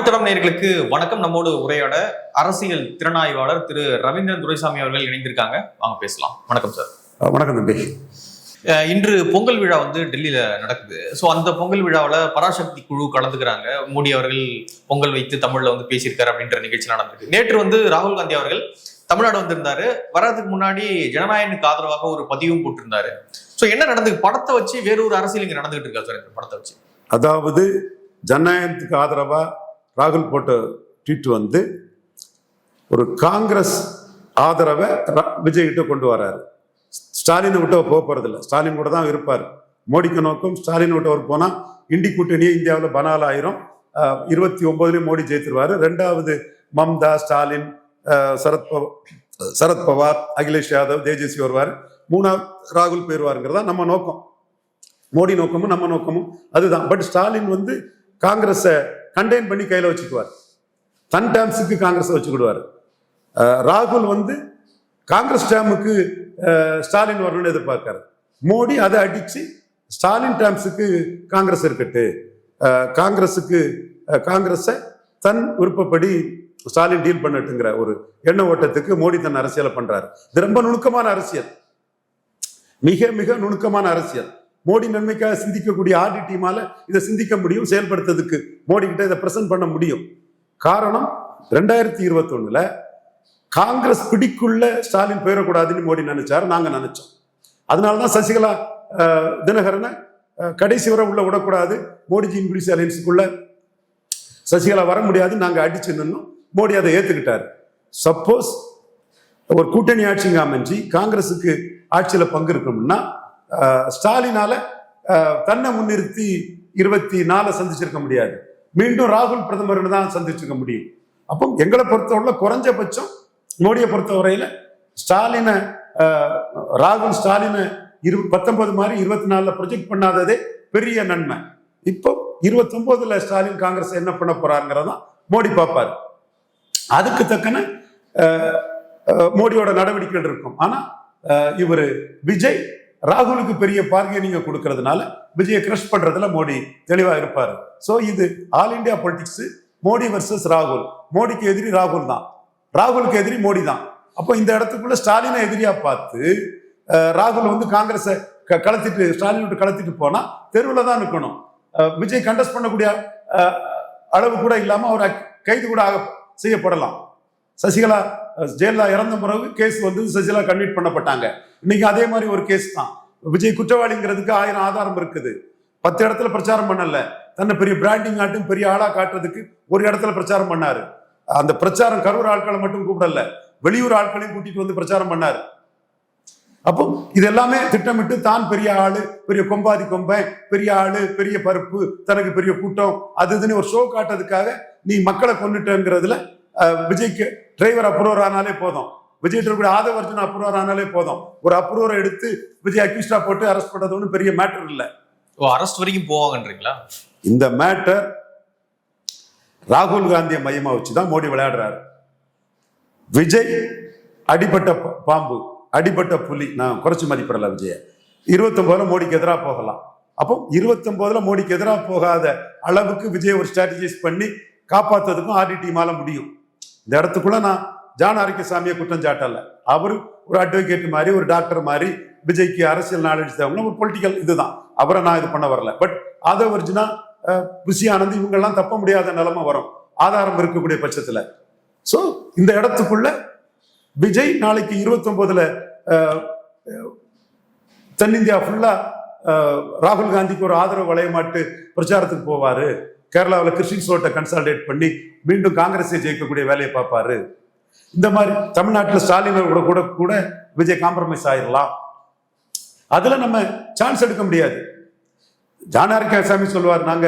தமிழ் தடம் நேயர்களுக்கு வணக்கம். நம்மோடு உரையாட அரசியல் திறனாய்வாளர் திரு ரவீந்திரன் துரைசாமி அவர்கள் இணைந்திருக்காங்க. வாங்க பேசலாம். வணக்கம் சார். வணக்கம் தம்பி. இன்று பொங்கல் விழா வந்து டெல்லியில நடக்குது. ஸோ அந்த பொங்கல் விழாவில் பராசக்தி குழு கலந்துக்கிறாங்க. மோடி அவர்கள் பொங்கல் வைத்து தமிழ்ல வந்து பேசியிருக்காரு அப்படின்ற நிகழ்ச்சி நடந்திருக்கு. நேற்று வந்து ராகுல் காந்தி அவர்கள் தமிழ்நாடு வந்திருந்தாரு. வர்றதுக்கு முன்னாடி ஜனநாயகனுக்கு ஆதரவாக ஒரு பதிவும் போட்டிருந்தாரு. ஸோ என்ன நடந்து படத்தை வச்சு வேறொரு அரசியல் இங்க நடந்துகிட்டு இருக்கா சார் இந்த படத்தை வச்சு? அதாவது ஜனநாயகத்துக்கு ஆதரவா ராகுல் போட்ட ட்வீட் வந்து ஒரு காங்கிரஸ் ஆதரவை விஜய் கிட்ட கொண்டு வராரு. ஸ்டாலினை விட்டு அவர் போக போறதில்ல. ஸ்டாலின் கூட தான் இருப்பார். மோடிக்கு நோக்கம் ஸ்டாலின் விட்டு அவர் போனால் இண்டி கூட்டணியே இந்தியாவில் பனால் ஆயிரும். இருபத்தி ஒன்பதுலேயும் மோடி ஜெயித்திருவாரு ரெண்டாவது மம்தா ஸ்டாலின் சரத்பவ சரத் சரத் பவார் அகிலேஷ் யாதவ் தேஜஸ்வி வருவார். மூணாவது ராகுல் போயிடுவாருங்கிறதா நம்ம நோக்கம். மோடி நோக்கமும் நம்ம நோக்கமும் அதுதான். பட் ஸ்டாலின் வந்து காங்கிரஸை கண்டெயின் பண்ணி கையில் வச்சுக்குவார். தன் டேம்ஸுக்கு காங்கிரஸை வச்சுக்கிடுவார். ராகுல் வந்து காங்கிரஸ் டேமுக்கு ஸ்டாலின் வரணும்னு எதிர்பார்க்காரு. மோடி அதை அடிச்சு ஸ்டாலின் டேம்ஸுக்கு காங்கிரஸ் இருக்கட்டு. காங்கிரஸுக்கு காங்கிரஸை தன் விருப்பப்படி ஸ்டாலின் டீல் பண்ணட்டுங்கிற ஒரு எண்ண ஓட்டத்துக்கு மோடி தன் அரசியலை பண்றாரு. இது ரொம்ப நுணுக்கமான அரசியல். மிக மிக நுணுக்கமான அரசியல். மோடி நன்மைக்காக சிந்திக்கக்கூடிய ஆர்டி டீமால இதை சிந்திக்க முடியும் செயல்படுத்துறதுக்கு மோடி கிட்ட இதை பிரசன்ட் பண்ண முடியும். காரணம் ரெண்டாயிரத்தி இருபத்தி ஒண்ணுல காங்கிரஸ் பிடிக்குள்ள ஸ்டாலின் போயிடக்கூடாதுன்னு மோடி நினைச்சாரு நாங்க நினைச்சோம். அதனாலதான் சசிகலா தினகரனை கடைசி வரை உள்ள விடக்கூடாது மோடிஜி பிடிசி அலையன்ஸுக்குள்ள சசிகலா வர முடியாது நாங்க அடிச்சு நின்னோம். மோடி அதை ஏத்துக்கிட்டாரு. சப்போஸ் ஒரு கூட்டணி ஆட்சிங்க அமைஞ்சு காங்கிரஸுக்கு ஆட்சியில பங்கு இருக்கணும்னா ஸ்டாலினால தன்னை முன்னிறுத்தி இருபத்தி நாலு சந்திச்சிருக்க முடியாது. மீண்டும் ராகுல் பிரதமர்னு தான் சந்திச்சிருக்க முடியும். அப்போ எங்களை பொறுத்தவரை குறைஞ்சபட்சம் மோடியை பொறுத்தவரையில ஸ்டாலினை ராகுல் ஸ்டாலினை இரு பத்தொன்பது மாதிரி இருபத்தி நாலுல ப்ரொஜெக்ட் பண்ணாததே பெரிய நன்மை. இப்போ இருபத்தொன்பதுல ஸ்டாலின் காங்கிரஸ் என்ன பண்ண போறாருங்கிறதான் மோடி பார்ப்பாரு. அதுக்கு தக்கன மோடியோட நடவடிக்கைகள் இருக்கும். ஆனா இவர் இவரு விஜய் ராகுலுக்கு பெரிய பார்கெனிங்க கொடுக்கறதுனால விஜயை கிரஷ் பண்றதுல மோடி தெளிவா இருப்பாரு. சோ இது all India politics Modi versus ராகுல். மோடிக்கு எதிரி ராகுல் தான். ராகுலுக்கு எதிரி மோடி தான். அப்போ இந்த இடத்துக்குள்ள ஸ்டாலினை எதிரியா பார்த்து ராகுல் வந்து காங்கிரஸை க- கலத்திட்டு ஸ்டாலின் விட்டு கலத்திட்டு போனா தெருவில் தான் நிற்கணும் விஜய் கண்டஸ்ட் பண்ணக்கூடிய அளவு கூட இல்லாம அவர் கைது கூட ஆக செய்யப்படலாம். சசிகலா ஜெயலலிதா இறந்த பிறகு கேஸ் வந்து சசிகலா கன்வீட் பண்ணப்பட்டாங்க. இன்னைக்கு அதே மாதிரி ஒரு கேஸ் தான். விஜய் குற்றவாளிங்கிறதுக்கு ஆயிரம் ஆதாரம் இருக்குது. பத்து இடத்துல பிரச்சாரம் பண்ணல. தன்னை பெரிய பிராண்டிங் ஆட்டும் பெரிய ஆளா காட்டுறதுக்கு ஒரு இடத்துல பிரச்சாரம் பண்ணாரு. அந்த பிரச்சாரம் கரூர் ஆட்களை மட்டும் கூப்பிடல. வெளியூர் ஆட்களையும் கூட்டிட்டு வந்து பிரச்சாரம் பண்ணாரு. அப்போ இது எல்லாமே திட்டமிட்டு தான் பெரிய ஆளு பெரிய கொம்பாதி கொம்பன் பெரிய ஆளு பெரிய பருப்பு தனக்கு பெரிய கூட்டம் அது இதுன்னு ஒரு ஷோ காட்டுறதுக்காக நீ மக்களை கொண்டுட்டங்கிறதுல விஜய்க்கு டிரைவர் அப்ரூவர் ஆனாலே போதும். விஜய் இருக்கக்கூடிய ஆதவ அர்ஜுன் அப்ரூவர் ஆனாலே போதும். ஒரு அப்ரூவரை எடுத்து விஜய் அக்யூஸ்டா போட்டு அரெஸ்ட் பண்றது ஒன்றும் பெரிய மேட்டர் இல்லை. ஓ அரஸ்ட் வரைக்கும் போவாங்கன்றீங்களா? இந்த மேட்டர் ராகுல் காந்தியை மையமா வச்சு தான் மோடி விளையாடுறாரு. விஜய் அடிபட்ட பாம்பு அடிபட்ட புலி நான் குறைச்சு மதிப்பிடல விஜய. இருபத்தொன்பதுல மோடிக்கு எதிராக போகலாம். அப்போ இருபத்தொன்பதுல மோடிக்கு எதிராக போகாத அளவுக்கு விஜய் ஒரு ஸ்ட்ராட்டஜைஸ் பண்ணி காப்பாத்துறதுக்கும் ஆர்டிடி மால முடியும். இந்த இடத்துக்குள்ள நான் ஜான் ஆரோக்கியசாமியை குற்றம் சாட்டல. அவர் ஒரு அட்வொகேட் மாதிரி ஒரு டாக்டர் மாதிரி விஜய்க்கு அரசியல் நாலேஜ் தேவைன்னா ஒரு பொலிட்டிக்கல் இதுதான். அவரை நான் இது பண்ண வரல. பட் ஆதவ் அர்ஜுனா அஹ், புஷி ஆனந்த் இவங்கெல்லாம் தப்ப முடியாத நிலைமை வரும். ஆதாரம் இருக்கக்கூடிய பட்சத்துல. ஸோ இந்த இடத்துக்குள்ள விஜய் நாளைக்கு இருபத்தொன்பதுல தென்னிந்தியா ஃபுல்லா ராகுல் காந்திக்கு ஒரு ஆதரவு வளையமாட்டு பிரச்சாரத்துக்கு போவாரு. கேரளாவில் கிறிஸ்டின் சோட்டை கன்சால்டேட் பண்ணி மீண்டும் காங்கிரஸை ஜெயிக்கக்கூடிய வேலையை பார்ப்பாரு. இந்த மாதிரி தமிழ்நாட்டில் ஸ்டாலின் கூட கூட கூட விஜய் காம்ப்ரமைஸ் ஆயிடலாம் அதுல நம்ம சான்ஸ் எடுக்க முடியாது. ஜானாரிக்காசாமி சொல்லுவார் நாங்க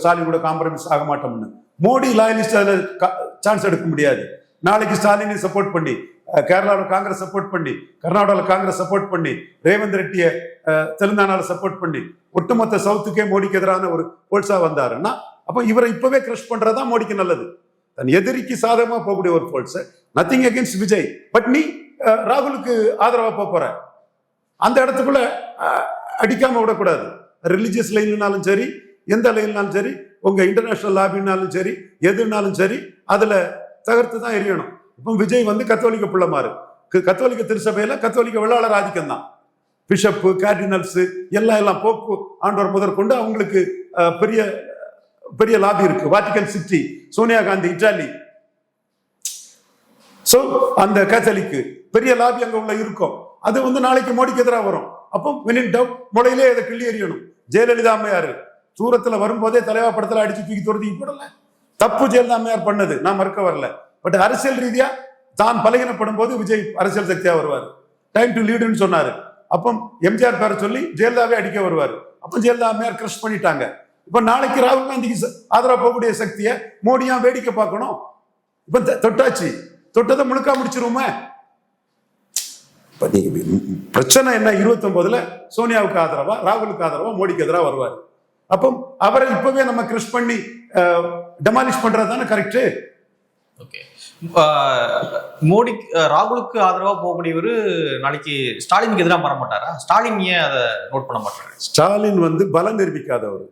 ஸ்டாலின் கூட காம்ப்ரமைஸ் ஆக மாட்டோம்னு. மோடி லாயலிஸ்ட் அதில் சான்ஸ் எடுக்க முடியாது. நாளைக்கு ஸ்டாலினை சப்போர்ட் பண்ணி கேரளாவில் காங்கிரஸ் சப்போர்ட் பண்ணி கர்நாடகாவில் காங்கிரஸ் சப்போர்ட் பண்ணி ரேவந்த் ரெட்டியை தெலுங்கானாவில் சப்போர்ட் பண்ணி ஒட்டுமொத்த சவுத்துக்கே மோடிக்கு எதிரான ஒரு போல்ஸா வந்தாருன்னா அப்போ இவரை இப்பவே கிரஷ் பண்றதா மோடிக்கு நல்லது. தன் எதிரிக்கு சாதகமா போகக்கூடிய ஒரு poles nothing against Vijay but நீ ராகுலுக்கு ஆதரவா போக போற. அந்த இடத்துக்குள்ள அடிக்காம விடக்கூடாது. ரிலிஜியஸ் லைன்னாலும் சரி எந்த லைன்னாலும் சரி உங்க இன்டர்நேஷனல் லாபின்னாலும் சரி எதுனாலும் சரி அதுல தகர்த்து தான் எரியணும் இப்போ விஜய் வந்து கத்தோலிக்க பிள்ளை மாறு. கத்தோலிக்க திருச்சபையில கத்தோலிக்க வெள்ளாளர் ஆதிக்கம் தான். பிஷப்பு கார்டினல்ஸ் எல்லாம் எல்லாம் போப்பு ஆண்டவர் முதற்கொண்டு அவங்களுக்கு பெரிய பெரிய லாபி இருக்கு. Vatican city Sonia Gandhi Italy so அந்த கேத்தலிக்கு பெரிய லாபி அங்க உள்ள இருக்கும். அது வந்து நாளைக்கு மோடிக்கு எதிராக வரும். அப்போ வெனின் டவுட் முளையிலே அதை கிள்ளி எறியணும். ஜெயலலிதா அம்மையார் தூரத்துல வரும்போதே தலைவா படத்துல அடிச்சு தூக்கி துரத்தி போடல. தப்பு ஜெயலலிதா அம்மையார் பண்ணது. நான் மறுக்க வரல. பட் அரசியல் ரீதியா தான் பலகீனப்படும் போது விஜய் அரசியல் சக்தியா வருவார். டைம் டு லீடுன்னு சொன்னாரு. அப்போ எம்ஜிஆர் பேரை சொல்லி ஜெயலலிதாவே அடிக்க வருவார். அப்போ ஜெயலலிதா அம்மையார் கிரஷ் பண்ணிட்டாங்க. இப்ப நாளைக்கு ராகுல் காந்திக்கு ஆதரவா போகக்கூடிய சக்தியை மோடியா வேடிக்கை பார்க்கணும். இப்ப தொட்டாச்சு. தொட்டதை முழுக்கா முடிச்சிருவோமே. பிரச்சனை என்ன? இருபத்தி ஒன்பதுல சோனியாவுக்கு ஆதரவா ராகுலுக்கு ஆதரவா மோடிக்கு எதிராக வருவார். அப்போ அவரை இப்பவே நம்ம கிரஷ் பண்ணி டெமாலிஷ் பண்றது தானே கரெக்ட் ஓகே. மோடி ராகுலுக்கு ஆதரவா போகக்கூடியவர் நாளைக்கு ஸ்டாலினுக்கு எதிராக வர மாட்டாரா ஸ்டாலின் ஏன் அதை நோட் பண்ண மாட்டாரு? ஸ்டாலின் வந்து பலம் நிரூபிக்காதவர்.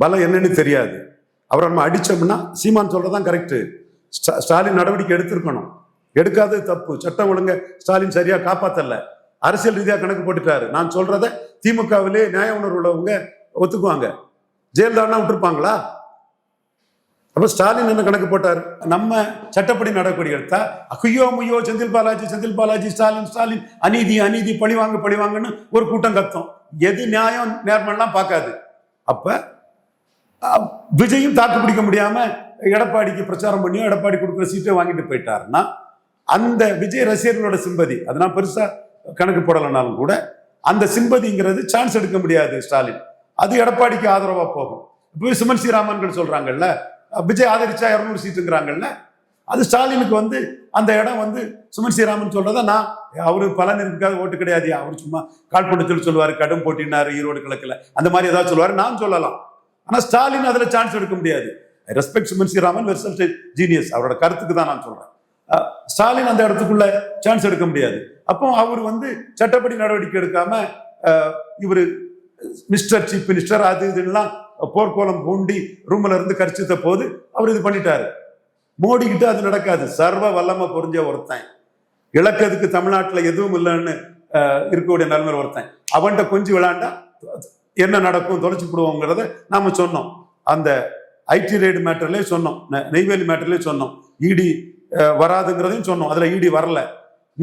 பலம் என்னன்னு தெரியாது. அவரை நம்ம அடிச்சோம்னா சீமான் சொல்றதான் கரெக்டு ஸ்டாலின் நடவடிக்கை எடுத்திருக்கணும். எடுக்காதது தப்பு. சட்டம் ஒழுங்க ஸ்டாலின் சரியா காப்பாத்தல. அரசியல் ரீதியாக கணக்கு போட்டுட்டாரு. நான் சொல்றத திமுகவிலே நியாய உணர்வு உள்ளவங்க ஒத்துக்குவாங்க. ஜெயலலிதா விட்டுருப்பாங்களா? அப்ப ஸ்டாலின் என்ன கணக்கு போட்டார்? நம்ம சட்டப்படி நடவடிக்கை எடுத்தா அகையோ முய்யோ செந்தில் பாலாஜி செந்தில் பாலாஜி ஸ்டாலின் ஸ்டாலின் அநீதி அநீதி பழிவாங்க பழிவாங்கன்னு ஒரு கூட்டம் கத்தும். எது நியாயம் நேர்மன்லாம் பார்க்காது. அப்போ விஜயும் தாக்கு பிடிக்க முடியாம எடப்பாடிக்கு பிரச்சாரம் பண்ணியும் எடப்பாடி கொடுக்குற சீட்டை வாங்கிட்டு போயிட்டாருன்னா அந்த விஜய் ரசிகர்களோட சிம்பதி அது நான் பெருசா கணக்கு போடலைனாலும் கூட அந்த சிம்பதிங்கிறது சான்ஸ் எடுக்க முடியாது ஸ்டாலின். அது எடப்பாடிக்கு ஆதரவா போகும். இப்போ சுமன் ஸ்ரீராமன்கள் சொல்றாங்கல்ல விஜய் ஆதரிச்சா இரநூறு சீட்டுங்கிறாங்கல்ல அது ஸ்டாலினுக்கு வந்து அந்த இடம் வந்து சுமன் ஸ்ரீராமன் சொல்றத நான் அவரு பலன் இருக்காது ஓட்டு கிடையாது அவர் சும்மா காழ்ப்புணத்தில் சொல்லுவாரு கடும் போட்டினாரு ஈரோடு கிழக்குல. அந்த மாதிரி ஏதாவது சொல்லுவாரு நான் சொல்லலாம். ஆனா ஸ்டாலின் அதுல சான்ஸ் எடுக்க முடியாது. Respect Suman Sriraman versatile genius அவரோட கருத்துக்கு தான் நான் சொல்றேன். ஸ்டாலின் அந்த இடத்துக்குள்ள சான்ஸ் எடுக்க முடியாது. அப்போ அவர் வந்து சட்டப்படி நடவடிக்கை எடுக்காம இவர் மிஸ்டர் சீஃப் மினிஸ்டர் அது இதெல்லாம் போர்க்கோலம் பூண்டி ரூம்ல இருந்து கரிச்சித்த போது அவர் இது பண்ணிட்டாரு. மோடி கிட்ட அது நடக்காது. சர்வ வல்லமை பொறிஞ்ச ஒருத்தன். இழக்கிறதுக்கு தமிழ்நாட்டில் எதுவும் இல்லைன்னு இருக்கக்கூடிய நிலைமை ஒருத்தன். அவன்கிட்ட கொஞ்சம் விளாண்டா என்ன நடக்கும் தொலைச்சு போடுவோங்கிறத நாம சொன்னோம். அந்த ஐடி ரைடு மேட்டர்லயே சொன்னோம். நெய்வேலி மேட்டர்லயே சொன்னோம். இடி வராதுங்கிறதையும் சொன்னோம். அதுல இடி வரல.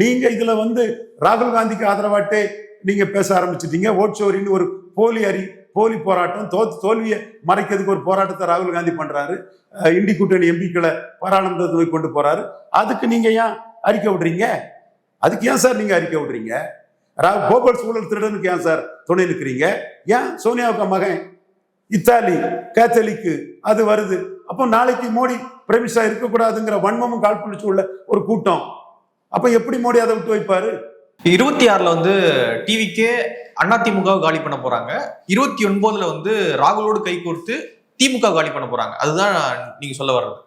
நீங்க இதுல வந்து ராகுல் காந்திக்கு ஆதரவாட்டே நீங்க பேச ஆரம்பிச்சிட்டீங்க. ஓட் சோரின்னு ஒரு போலி அறி போலி போராட்டம் தோத்து தோல்வியை மறைக்கிறதுக்கு ஒரு போராட்டத்தை ராகுல் காந்தி பண்றாரு. இண்டி கூட்டணி எம்பிக்களை பாராளுமன்றத்தை போய் கொண்டு போறாரு. அதுக்கு நீங்க ஏன் அறிக்கை விடுறீங்க? அதுக்கு ஏன் சார் நீங்க அறிக்கை விடுறீங்க? கோபால் சூழல் திருடனுக்கு ஏன் சார் துணை நிற்கிறீங்க ஏன்? சோனியாவுக்கு மகன். இத்தாலி கேத்தலிக்கு அது வருது. அப்போ நாளைக்கு மோடி பிரமிஷா இருக்கக்கூடாதுங்கிற வன்மமும் காழ்ப்புணர்ச்சி உள்ள ஒரு கூட்டம். அப்ப எப்படி மோடி அதை விட்டு வைப்பாரு? இருபத்தி ஆறுல வந்து டிவிக்கே அதிமுக காலி பண்ண போறாங்க. இருபத்தி ஒன்பதுல வந்து ராகுலோடு கை கோர்த்து திமுக காலி பண்ண போறாங்க. அதுதான் நீங்க சொல்ல வர்றது.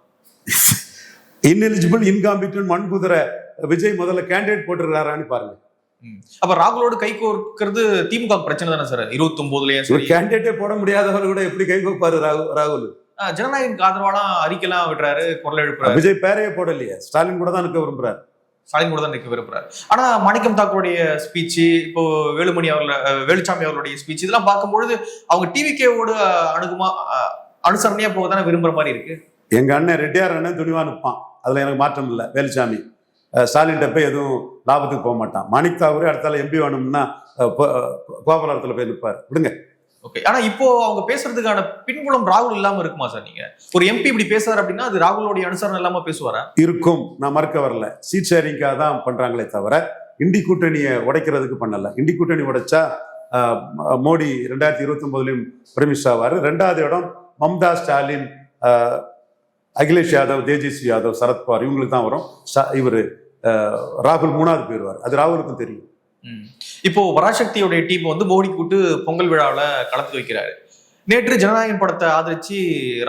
இன்எலிஜிபிள் இன்காம்பிட்டன் மண்குதிரை விஜய் முதல்ல கேண்டிடேட் போட்டுருக்காரான்னு பாருங்க. அப்ப ராகுலோடு கை கோர்க்கிறது திமுக பிரச்சனை தானே சார்? இருபத்தி சரி. கேண்டிடேட்டே போட முடியாதவர் கூட எப்படி கை வைப்பாரு ராகுல்? ஜனநாயகனுக்கு ஆதரவாலாம் அறிக்கைலாம் விடுறாரு குரல் எழுப்புறாரு. விஜய் பேரையே போடலையே. ஸ்டாலின் கூட தான் இருக்க விரும்புறாரு. ஸ்டாலின் கூட தான் நிற்க விரும்புறாரு. ஆனா மாணிக்கம் தாக்கூருடைய ஸ்பீச் இப்போ வேலுமணி அவர்கள வேலுச்சாமி அவர்களுடைய ஸ்பீச் இதெல்லாம் பார்க்கும்பொழுது அவங்க டிவிகேவோட அணுகுமா அனுசரணையா போக தானே விரும்புற மாதிரி இருக்கு? எங்க அண்ணன் ரெட்டியார் அண்ணன் துணிவா நிற்பான் அதுல எனக்கு மாற்றம் இல்லை. வேலுச்சாமி. ஸ்டாலின் போய் எதுவும் லாபத்துக்கு போக மாட்டான். மாணிக் தாகூரே அடுத்தால எம்பி வேணும்னா கோபாலத்தில் போய் நிற்பார். விடுங்க. ஓகே. ஆனா இப்போ அவங்க பேசுறதுக்கான பின்புலம் ராகுல் இல்லாம இருக்குமா சார் நீங்க? ஒரு எம்பி இப்படி பேசுறாரு அப்படின்னா அது ராகுலோடைய அனுசரணை இல்லாம பேசுவாரா? இருக்கும். நான் மறுக்க வரல. சீட் ஷேரிங்காக தான் பண்றாங்களே தவிர இண்டி கூட்டணியை உடைக்கிறதுக்கு பண்ணல. இண்டி கூட்டணி உடைச்சா மோடி ரெண்டாயிரத்தி இருபத்தி ஒன்பதுலையும் பிரமிஷ் ஆவார். ரெண்டாவது இடம் மம்தா ஸ்டாலின் அகிலேஷ் யாதவ் தேஜஸ்வி யாதவ் சரத்பவார் இவங்களுக்கு தான் வரும். இவர் ராகுல் மூணாவது போயிடுவார் அது ராகுலுக்கும் தெரியும். இப்போ பராசக்தியோடைய டீம் வந்து மோடி கூட்டு பொங்கல் விழாவுல கலந்து வைக்கிறாரு. நேற்று ஜனநாயகன் படத்தை ஆதரிச்சு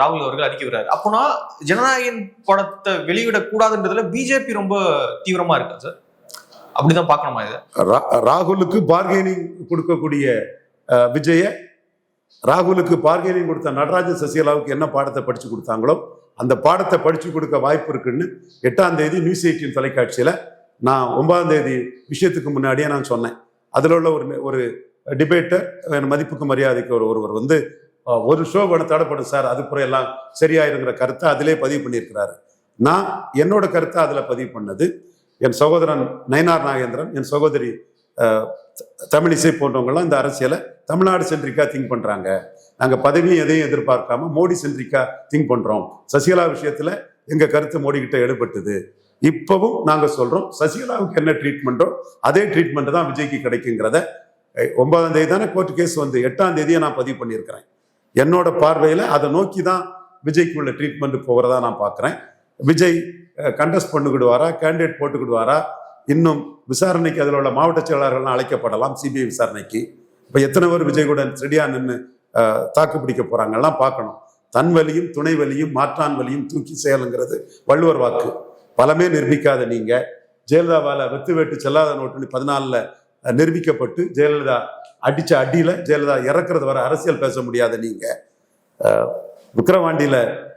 ராகுல் அவர்கள் அறிக்கை விடுறாரு. அப்போனா ஜனநாயகன் படத்தை வெளியிடக்கூடாதுன்றதுல பிஜேபி ரொம்ப தீவிரமா இருக்கா சார்? அப்படிதான் பார்க்கணுமா இதை? ராகுலுக்கு பார்கெனிங் கொடுக்கக்கூடிய விஜய ராகுலுக்கு பார்கெனிங் கொடுத்த நடராஜன் சசிகலாவுக்கு என்ன பாடத்தை படிச்சு கொடுத்தாங்களோ அந்த பாடத்தை படிச்சு கொடுக்க வாய்ப்பு இருக்குன்னு எட்டாம் தேதி நியூஸ் எயிட்டின் தொலைக்காட்சியில நான் ஒன்பதாம் தேதி விஷயத்துக்கு முன்னாடியே நான் சொன்னேன். அதில் உள்ள ஒரு ஒரு டிபேட்டர் மதிப்புக்கு மரியாதைக்கு ஒரு ஒருவர் வந்து ஒரு ஷோ பண்ண தடைப்படும் சார் அதுக்கப்புறம் எல்லாம் சரியாயிருங்கிற கருத்தை அதிலே பதிவு பண்ணியிருக்கிறாரு. நான் என்னோட கருத்தை அதில் பதிவு பண்ணது என் சகோதரன் நயனார் நாகேந்திரன் என் சகோதரி தமிழிசை போன்றவங்கலாம் இந்த அரசியலை தமிழ்நாடு சென்ட்ரிக்காக திங்க் பண்ணுறாங்க நாங்கள் பதவியும் எதையும் எதிர்பார்க்காம மோடி சென்ட்ரிக்காக திங்க் பண்ணுறோம் சசிகலா விஷயத்தில் எங்கள் கருத்து மோடிக்கிட்ட எடுபட்டது இப்பவும் நாங்கள் சொல்கிறோம் சசிகலாவுக்கு என்ன ட்ரீட்மெண்ட்டோ அதே ட்ரீட்மெண்ட் தான் விஜய்க்கு கிடைக்குங்கிறத ஒன்பதாம் தேதி தானே கோர்ட் கேஸ் வந்து எட்டாம் தேதியை நான் பதிவு பண்ணியிருக்கிறேன். என்னோட பார்வையில் அதை நோக்கி தான் விஜய்க்கு உள்ள ட்ரீட்மெண்ட் போகிறதா நான் பார்க்குறேன். விஜய் கண்டஸ்ட் பண்ணிக்கிடுவாரா கேண்டிடேட் போட்டுக்கிடுவாரா இன்னும் விசாரணைக்கு அதில் உள்ள மாவட்ட செயலாளர்கள்லாம் அழைக்கப்படலாம் சிபிஐ விசாரணைக்கு. இப்போ எத்தனை பேர் விஜயகுடன் ரெடியா நின்று தாக்கு பிடிக்க போறாங்கலாம் பார்க்கணும். தன் வலியும் துணை வலியும் மாற்றான் வலியும் தூக்கி செயலுங்கிறது வள்ளுவர் வாக்கு. பலமே நிரூபிக்காத நீங்க. ஜெயலலிதாவால வெத்து வெட்டு செல்லாத நோட்டு பதினாலில் நிரூபிக்கப்பட்டு ஜெயலலிதா அடிச்ச அடியில் ஜெயலலிதா இறக்குறது வர அரசியல் பேச முடியாத நீங்க. விக்கிரவாண்டியில்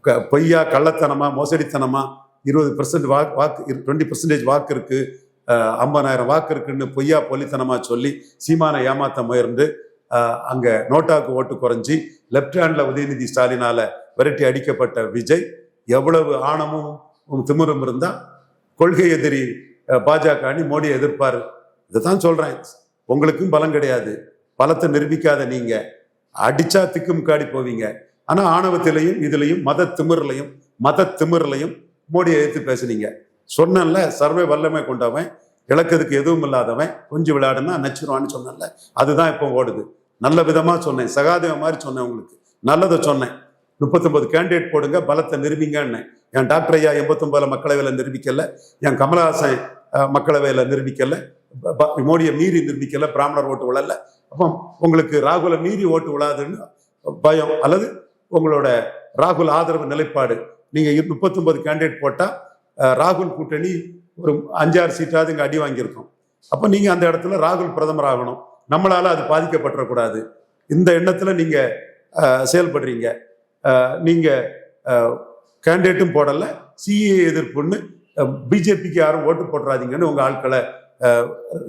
க- பொய்யா கள்ளத்தனமா மோசடித்தனமா இருபது பெர்சன்ட் வாக்கு வாக்கு டுவெண்ட்டி பர்சன்டேஜ் வாக்கு இருக்கு. ஐம்பதாயிரம் வாக்கு இருக்குன்னு பொய்யா பொலித்தனமா சொல்லி சீமானை ஏமாத்த முயர்ந்து அங்கே நோட்டாவுக்கு நோட்டாக்கு ஓட்டு குறைஞ்சி லெப்ட் ஹேண்டில் உதயநிதி ஸ்டாலினால் விரட்டி அடிக்கப்பட்ட விஜய் எவ்வளவு ஆணமும் திமிரும் இருந்தால் கொள்கை எதிரி பாஜக அணி மோடியை எதிர்ப்பார். இதை தான் சொல்கிறேன் உங்களுக்கும் பலம் கிடையாது. பலத்தை நிரூபிக்காத நீங்க. அடிச்சா திக்குமுக்காடி போவீங்க. ஆனால் ஆணவத்திலையும் இதுலையும் மத திமிர்லையும் மத திமிர்லையும் மோடியை எதிர்த்து பேசுனீங்க. சொன்னேன்ல சர்வே வல்லமை கொண்டவன் இழக்கிறதுக்கு எதுவும் இல்லாதவன் கொஞ்சம் விளையாடுனா நச்சிருவான்னு சொன்னேன்ல அதுதான் இப்போ ஓடுது. நல்ல விதமா சொன்னேன் சகாதேவ மாதிரி சொன்னேன் உங்களுக்கு. நல்லதை சொன்னேன். முப்பத்தொன்பது கேண்டிடேட் போடுங்க பலத்தை நிரூபிங்கன்னு. என் டாக்டர் ஐயா எண்பத்தொன்பதுல மக்களவையில் நிரூபிக்கல என் கமலஹாசன் மக்களவையில் நிரூபிக்கல மோடியை மீறி நிரூபிக்கல பிராமணர் ஓட்டு விழல. அப்போ உங்களுக்கு ராகுலை மீறி ஓட்டு விழாதுன்னு பயம் அல்லது உங்களோட ராகுல் ஆதரவு நிலைப்பாடு. நீங்கள் முப்பத்தொம்பது கேண்டிடேட் போட்டால் ராகுல் கூட்டணி ஒரு அஞ்சாறு சீட்டாவது இங்கே அடி வாங்கியிருக்கோம். அப்போ நீங்கள் அந்த இடத்துல ராகுல் பிரதமர் ஆகணும். நம்மளால் அது பாதிக்கப்பட்டுறக்கூடாது இந்த எண்ணத்தில் நீங்கள் செயல்படுறீங்க. நீங்கள் கேண்டிடேட்டும் போடல. சிஏ எதிர்ப்புன்னு பிஜேபிக்கு யாரும் ஓட்டு போட்டுறாதீங்கன்னு உங்கள் ஆட்களை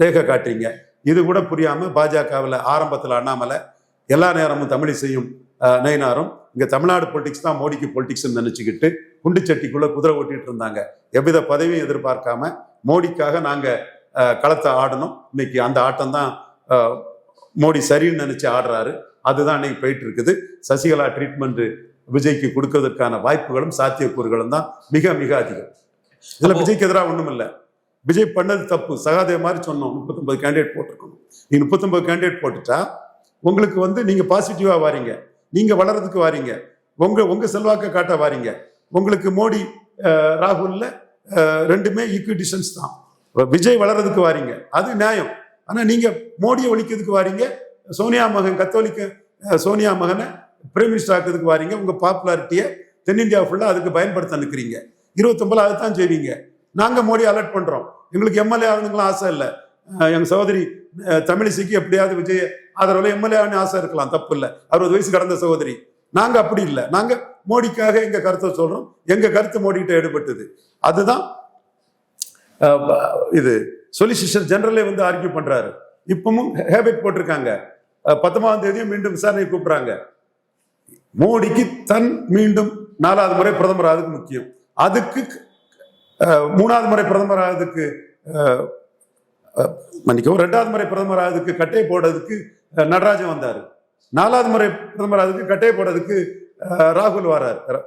ரேக காட்டுறீங்க. இது கூட புரியாமல் பாஜகவில் ஆரம்பத்தில் அண்ணாமலை எல்லா நேரமும் தமிழிசையும் செய்யும் நயினாரும் இங்க தமிழ்நாடு பொலிட்டிக்ஸ் தான் மோடிக்கு பொலிட்டிக்ஸ் நினைச்சுக்கிட்டு குண்டு சட்டிக்குள்ள குதிரை ஓட்டிட்டு இருந்தாங்க. எவ்வித பதவியும் எதிர்பார்க்காம மோடிக்காக நாங்க அஹ், களத்தை ஆடணும். இன்னைக்கு அந்த ஆட்டம் தான் மோடி சரின்னு நினைச்சு ஆடுறாரு. அதுதான் இன்னைக்கு போயிட்டு இருக்குது சசிகலா ட்ரீட்மெண்ட் விஜய்க்கு கொடுக்கறதுக்கான வாய்ப்புகளும் சாத்தியக்கூறுகளும் தான் மிக மிக அதிகம். இதுல விஜய்க்கு எதிராக ஒண்ணும் இல்ல. விஜய் பண்ணது தப்பு. சகாதேவ மாதிரி சொன்னோம். முப்பத்தொன்பது கேண்டிடேட் போட்டிருக்கணும் நீங்க முப்பத்தொன்பது கேண்டிடேட் போட்டுட்டா உங்களுக்கு வந்து நீங்க பாசிட்டிவா வாரீங்க. நீங்க வளர்றதுக்கு வாரீங்க. உங்க உங்க செல்வாக்க காட்ட வாரீங்க. உங்களுக்கு மோடி ராகுலில் ராகுல்ல ரெண்டுமே ஈக்குவிட்டிஷன்ஸ் தான். விஜய் வளர்றதுக்கு வாரீங்க. அது நியாயம். ஆனா நீங்க மோடியை ஒழிக்கிறதுக்கு வாரீங்க. சோனியா மகன் கத்தோலிக்க சோனியா மகனை பிரைம் மினிஸ்டர் ஆக்கிறதுக்கு வாரீங்க. உங்க பாப்புலாரிட்டியை தென்னிந்தியா ஃபுல்லா அதுக்கு பயன்படுத்த நிற்கிறீங்க இருபத்தொன்பது அதுதான் செய்வீங்க. நாங்க மோடி அலர்ட் பண்றோம். எங்களுக்கு எம்எல்ஏ ஆகணுங்களாம் ஆசை இல்லை. எங்கள் எங்க சகோதரி தமிழிசைக்கு எப்படியாவது விஜய் ஆதரவுல எம்எல்ஏன்னு ஆசை இருக்கலாம் தப்பு இல்லை. அறுபது வயசு கடந்த சகோதரி. நாங்க அப்படி இல்லை. நாங்க மோடிக்காக எங்க கருத்தை சொல்றோம். எங்க கருத்து மோடி எடுபட்டது. அதுதான் இது சொலிசிட்டர் ஜெனரலே வந்து ஆர்கியூ பண்றாரு. இப்பவும் ஹேபிட் போட்டிருக்காங்க. பத்தொன்பதாம் தேதியும் மீண்டும் விசாரணை கூப்பிடுறாங்க. மோடிக்கு தன் மீண்டும் நாலாவது முறை பிரதமர் ஆகிறதுக்கு முக்கியம். அதுக்கு மூணாவது முறை பிரதமர் ஆகுதுக்கு மன்னிக்கவும் ரெண்டாவது முறை பிரதமர் ஆகிறதுக்கு கட்டை போடுறதுக்கு நடராஜன் வந்தார். நாலாவது முறை பிரதமர் ஆகுதுக்கு கட்டை போடுறதுக்கு ராகுல் வரார். அஹ்,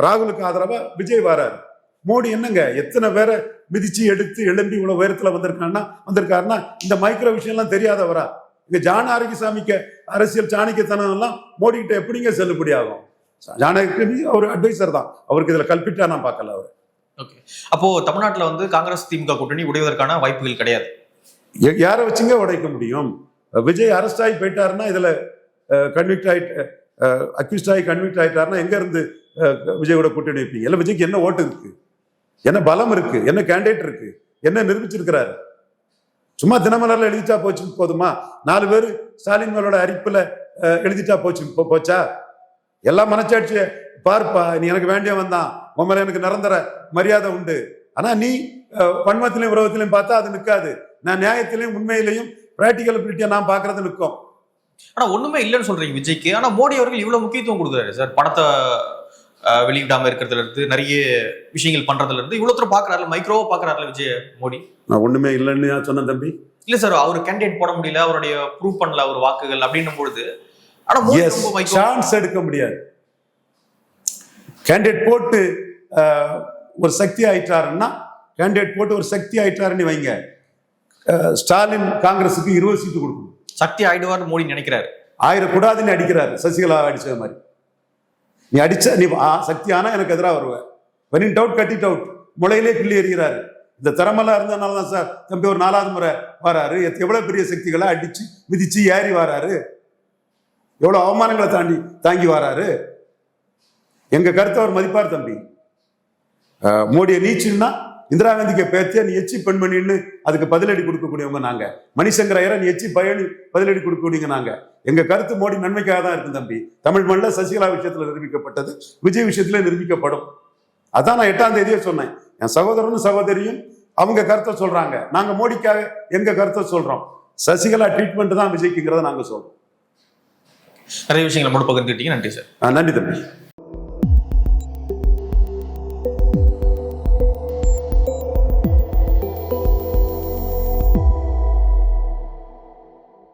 ராகுலுக்கு ஆதரவா விஜய் வரார். மோடி என்னங்க எத்தனை பேரை மிதிச்சு எடுத்து எழும்பி இவ்வளவு உயரத்துல வந்திருக்காங்கன்னா வந்திருக்காருன்னா இந்த மைக்ரோ விஷயம்லாம் தெரியாதவரா? இங்க ஜான ஆரோக்கியசாமிக்கு அரசியல் சாணக்கியத்தனம் எல்லாம் மோடி கிட்ட எப்படிங்க செல்லுபடி ஆகும்? ஜானகி அவர் அட்வைசர் தான். அவருக்கு இதுல கல்பிட்டா நான் பார்க்கல அவர். ஓகே. அப்போ தமிழ்நாட்டுல வந்து காங்கிரஸ் திமுக கூட்டணி உடைவதற்கான வாய்ப்புகள் கிடையாது. யாரை வச்சுங்க உடைக்க முடியும்? விஜய் அரெஸ்ட் ஆகி போயிட்டாருன்னா இதுல கன்விக்ட் ஆகிட்டு அக்யூஸ்ட் ஆகி கன்விக்ட் ஆகிட்டாருன்னா எங்க இருந்து அஹ், விஜயோட கூட்டணி வைப்பீங்க இல்ல விஜய்க்கு என்ன ஓட்டு இருக்கு? என்ன பலம் இருக்கு? என்ன கேண்டிடேட் இருக்கு? என்ன நிரூபிச்சிருக்கிறாரு? சும்மா தினமலர்ல எழுதிச்சா போச்சு போதுமா? நாலு பேர் ஸ்டாலின் மேலோட அரிப்புல எழுதிட்டா போச்சு போ- போச்சா? எல்லாம் மனச்சாட்சியை பார்ப்பா. நீ எனக்கு வேண்டியவன் வந்தான். உன் மேல எனக்கு நிரந்தர மரியாதை உண்டு. ஆனா நீ பன்மத்திலையும் உறவத்திலையும் பார்த்தா அது நிற்காது நான் நியாயத்திலையும் உண்மையிலையும் பிராக்டிகல் நான் பார்க்கறது நிற்கும் ஆனா ஒண்ணுமே இல்லைன்னு சொல்றீங்க விஜய்க்கு. ஆனா மோடி அவர்கள் இவ்வளவு முக்கியத்துவம் கொடுக்குறாரு சார். படத்தை வெளியிடாம இருக்கிறதுல இருந்து நிறைய விஷயங்கள் பண்றதுல இருந்து இவ்வளவு தூரம் பாக்குறாருல மைக்ரோவா பாக்குறாருல விஜய் மோடி? நான் ஒண்ணுமே இல்லைன்னு சொன்னேன் தம்பி. இல்ல சார் அவர் கேண்டிடேட் போட முடியல அவருடைய ப்ரூவ் பண்ணல அவர் வாக்குகள் அப்படின்னும் பொழுது ஆனா சான்ஸ் எடுக்க முடியாது. கேண்டிடேட் போட்டு ஒரு சக்தி ஆயிட்டாருன்னா கேண்டிடேட் போட்டு ஒரு சக்தி ஆயிட்டாருன்னு வைங்க. ஸ்டாலின் காங்கிரஸுக்கு இருபது சீட்டு கொடுக்கணும். சக்தி ஆயிடுவார்னு மோடி நினைக்கிறாரு. ஆயிரம் கூடாதுன்னு அடிக்கிறாரு. சசிகலா அடிச்சது மாதிரி. நீ அடிச்ச நீ சக்தி ஆனா எனக்கு எதிராக வருவ. வெனின் டவுட் கட்டிட் அவுட் முளையிலே கிள்ளி எறிகிறாரு. இந்த திறமெல்லாம் இருந்ததுனால தான் சார் தம்பி ஒரு நாலாவது முறை வராரு. எவ்வளவு பெரிய சக்திகளை அடிச்சு மிதிச்சு ஏறி வராரு. எவ்வளவு அவமானங்களை தாண்டி தாங்கி வராரு. எங்க கருத்தை அவர் மதிப்பார் தம்பி. மோடியை நீச்சுன்னா இந்திரா காந்திக்கு பேத்தியா நீ எச்சி பெண்மணின்னு அதுக்கு பதிலடி கொடுக்கக்கூடியவங்க நாங்க. மணிசங்கர் ஐயரை நீ எச்சி பயணி பதிலடி கொடுக்கக்கூடியவங்க நாங்க. எங்க கருத்து மோடி நன்மைக்காக தான் இருக்கு தம்பி. தமிழ் மண்ணில் சசிகலா விஷயத்துல நிரூபிக்கப்பட்டது விஜய் விஷயத்துல நிரூபிக்கப்படும். அதான் நான் எட்டாம் தேதியே சொன்னேன். என் சகோதரனும் சகோதரியும் அவங்க கருத்தை சொல்றாங்க. நாங்க மோடிக்காக எங்க கருத்தை சொல்றோம்? சசிகலா ட்ரீட்மெண்ட் தான் விஜய்க்குங்கிறத நாங்க சொல்றோம். நிறைய விஷயங்களை மட்டும் பகிர்ந்துக்கிட்டீங்க நன்றி சார். நன்றி தம்பி.